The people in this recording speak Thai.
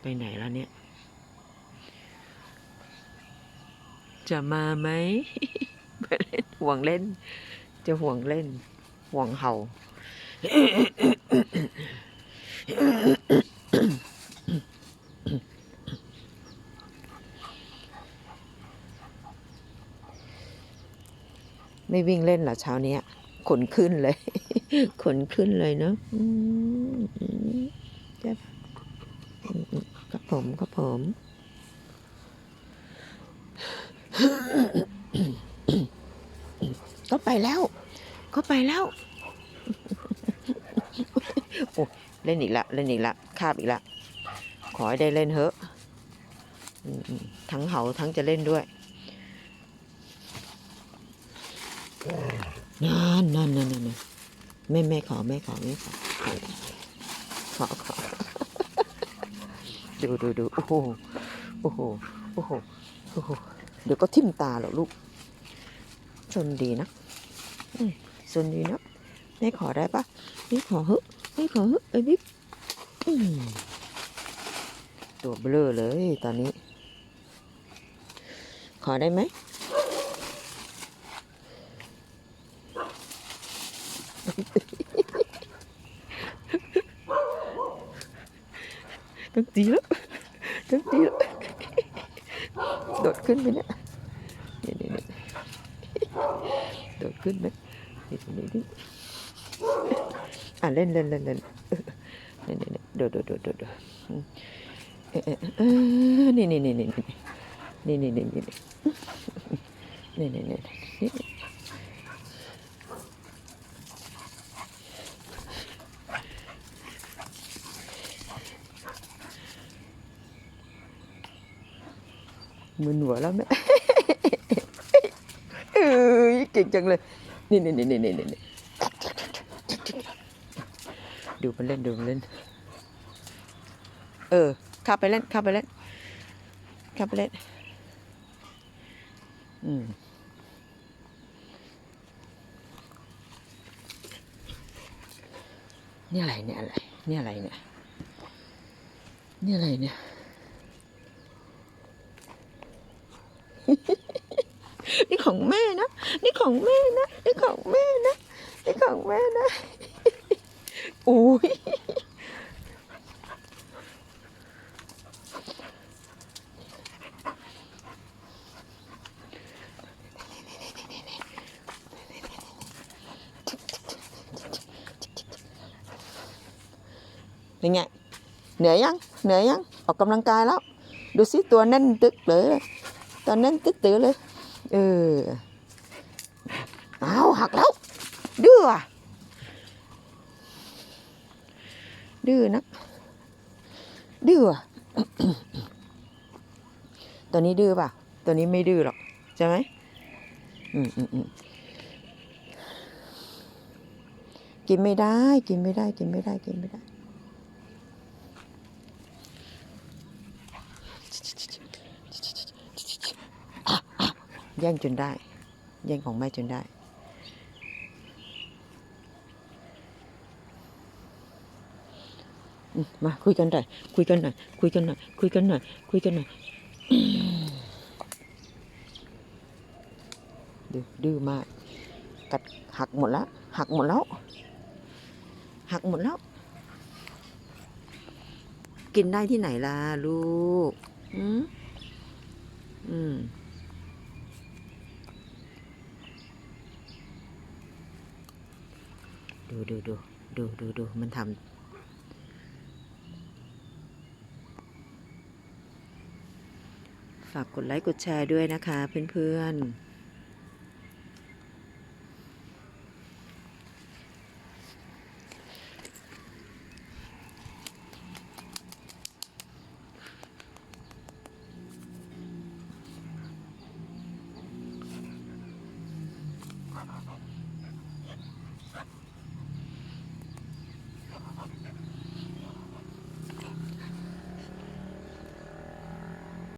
ไปไหนแล้วเนี่ย จะมาไหมไปเล่นห่วงเล่น จะห่วงเล่น ห่วงเห่า ไม่วิ่งเล่นเหรอเช้าเนี้ย ขนขึ้นเลย ขนขึ้นเลยเนาะใช่ปะครับผมครับผมก็ไปแล้ว ก็ไปแล้วโอ้เล่นอีกละเล่นอีกละคาบอีกละขอให้ได้เล่นเถอะทั้งเห่าทั้งจะเล่นด้วย นั่นนั่นนั่นนั่นแม่แม่ขอแม่ขอแม่ขอขอขอดูดูดูโอ้โหโอ้โหโอ้โหโอ้โหเดี๋ยวก็ทิ่มตาหรอกลูกชนดีนะอืมชนดีนะแม่ขอได้ปะแม่ขอเฮ้แม่ขอเฮ้ไอ้บิ๊กตัวเบลอเลยตอนนี้ ขอได้ไหม ต้องตีแล้วต้องตีแล้วโดดขึ้นไปเนี่ยนี่นี่นี่โดดขึ้นไหมนี่นี่นี่อะเล่นเล่นเล่นเล่นเนี่นี่นี่โดดโดดโดดโดดโดดอืมเออเออเออนี่นี่นี่นี่นี่นี่นี่นี่นี่นี่นี่นี่ มึนหัวแล้วแม่เอ้ยเก่งจังเลย นี่นี่นี่นี่นี่นี่ดูมันเล่นดูมันเล่น เออข้าไปเล่นข้าไปเล่นข้าไปเล่น อืมนี่อะไรเนี่ยอะไรนี่อะไรเนี่ย นี่อะไรเนี่ย นี่ของแม่นะ นี่ของแม่นะ นี่ของแม่นะ นี่ของแม่นะอุ้ยเป็นไงเหนื่อยยัง เหนื่อยยัง ออกกำลังกายแล้ว ดูสิตัวแน่นตึกเลย ตัวแน่นตึกตือเลย เออ เอาหักแล้ว ดื้อดื้อนักดื้อตัวนี้ดื้อป่ะ ตัวนี้ไม่ดื้อหรอกใช่ไหมอืมอืมอืมกินไม่ได้ กินไม่ได้ กินไม่ได้ กินไม่ได้ แย่งจนได้ แย่งของแม่จนได้ มาคุยกันหน่อยคุยกันหน่อยคุยกันหน่อยคุยกันหน่อยคุยกันหน่อยดื้อดื้อมาก กัดหักหมดแล้วหักหมดแล้ว หักหมดแล้ว กินได้ที่ไหนล่ะลูก อืมอืม ดูดูดูดูดูมันทำฝากกดไลค์กดแชร์ด้วยนะคะเพื่อนๆ